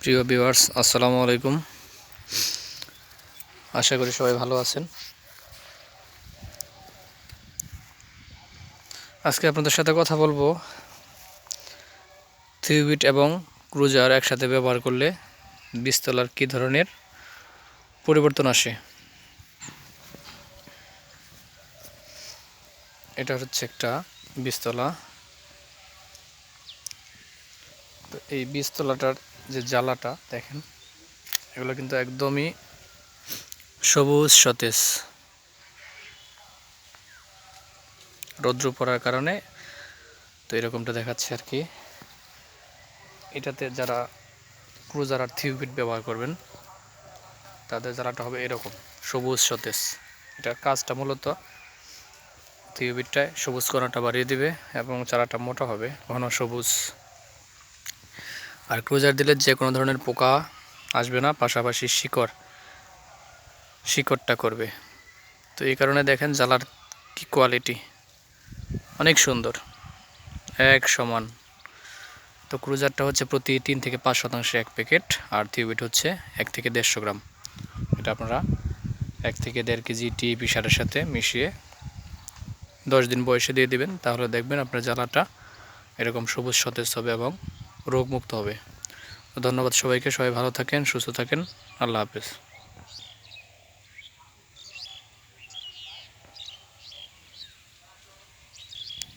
প্রিয় ভিউয়ার্স, আসসালামু আলাইকুম। আশা করি সবাই ভালো আছেন। আজকে আপনাদের সাথে কথা বলব থিউবিট এবং ক্রুজার একসাথে ব্যবহার করলে বীজতলার কী ধরনের পরিবর্তন আসে? এটা হচ্ছে একটা বীজতলা। তো এই বীজতলাটার যে জ্বালাটা, দেখেন, এগুলো কিন্তু একদমই সবুজ সতেজ। রৌদ্র পড়ার কারণে তো এরকমটা দেখাচ্ছে আর কি। এটাতে যারা ক্রুজার আর থিউবিট ব্যবহার করবেন, তাদের জ্বালাটা হবে এরকম, সবুজ সতেজ। এটার কাজটা মূলত থিউবিটটায় সবুজ কণাটা বাড়িয়ে দিবে এবং চারাটা মোটা হবে, ঘন সবুজ। আর ক্রুজার দিলে যে কোনো ধরনের পোকা আসবে না, পাশাপাশি শিকড়, শিকড়টা করবে। তো এই কারণে দেখেন জ্বালার কি কোয়ালিটি অনেক সুন্দর, এক সমান। তো ক্রুজারটা হচ্ছে প্রতি তিন থেকে পাঁচ শতাংশে এক প্যাকেট, আর থিউবিট হচ্ছে এক থেকে দেড়শো গ্রাম। এটা আপনারা এক থেকে দেড় কেজি টিপি সারের সাথে মিশিয়ে দশ দিন বয়সে দিয়ে দিবেন, তাহলে দেখবেন আপনার জ্বালাটা এরকম সবুজ সতেজ হবে এবং রোগমুক্ত হবে। ধন্যবাদ সবাইকে সবাই ভালো থাকেন সুস্থ থাকেন। আল্লাহ হাফেজ।